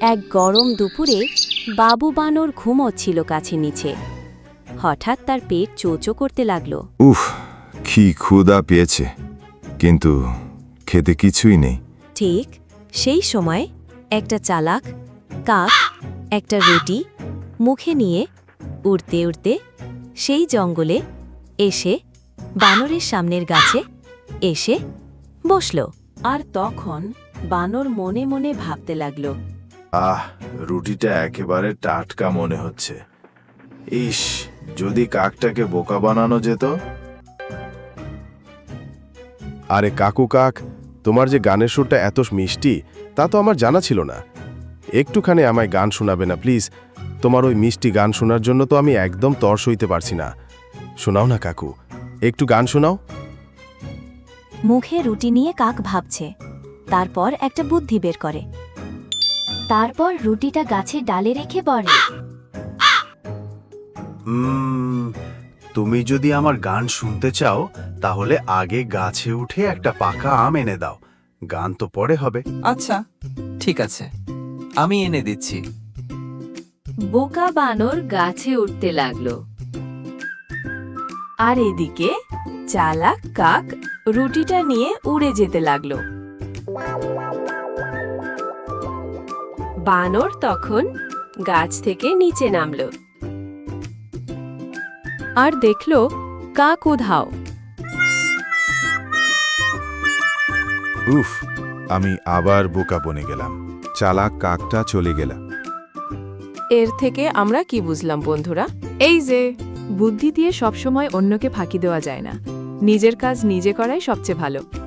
এক গরম দুপুরে বাবু বানর ঘুমোচ্ছিল কাছে নিচে। হঠাৎ তার পেট চোচো করতে লাগল। উফ কি ক্ষুদা পেয়েছে। কিন্তু খেতে কিছুই নেই। ঠিক সেই সময় একটা চালাক কাক একটা রুটি মুখে নিয়ে উড়তে উড়তে সেই জঙ্গলে এসে বানরের সামনের গাছে এসে বসল আর তখন বানর মনে মনে ভাবতে লাগল। আহ রুটিটা একেবারে টাটকা মনে হচ্ছে। ইস যদি কাকটাকে বোকা বানানো যেত? আরে কাকু কাক তোমার যে গানের সুরটা এত মিষ্টি তা তো আমার জানা ছিল না। একটুখানি আমায় গান শোনাবে না প্লিজ। তোমার ওই মিষ্টি গান শোনার জন্য তো আমি একদম তর সইতে পারছি না। শোনাও না কাকু। একটু গান শোনাও। মুখে রুটি নিয়ে কাক ভাবছে। তারপর একটা বুদ্ধি বের করে। তারপর রুটিটা গাছে ডালে রেখে বলে উম, তুমি যদি আমার গান শুনতে চাও তাহলে আগে গাছে উঠে একটা পাকা আম এনে দাও। গান তো পরে হবে। আচ্ছা ঠিক আছে। আমি এনে দিচ্ছি। বোকা বানর গাছে উঠতে লাগল। আর এদিকে চালাক কাক রুটিটা নিয়ে উড়ে যেতে লাগল। বানর তখন গাছ থেকে নিচে নামলো। আর দেখল কাক উধাও। উফ আমি আবার বোকা বনে গেলাম। চালাক কাকটা চলে গেলাম এর থেকে আমরা কি বুঝলাম বন্ধুরা? এই যে বুদ্ধি দিয়ে সবসময় অন্যকে ফাঁকি দেওয়া যায় না। নিজের কাজ নিজে করাই সবচেয়ে ভালো।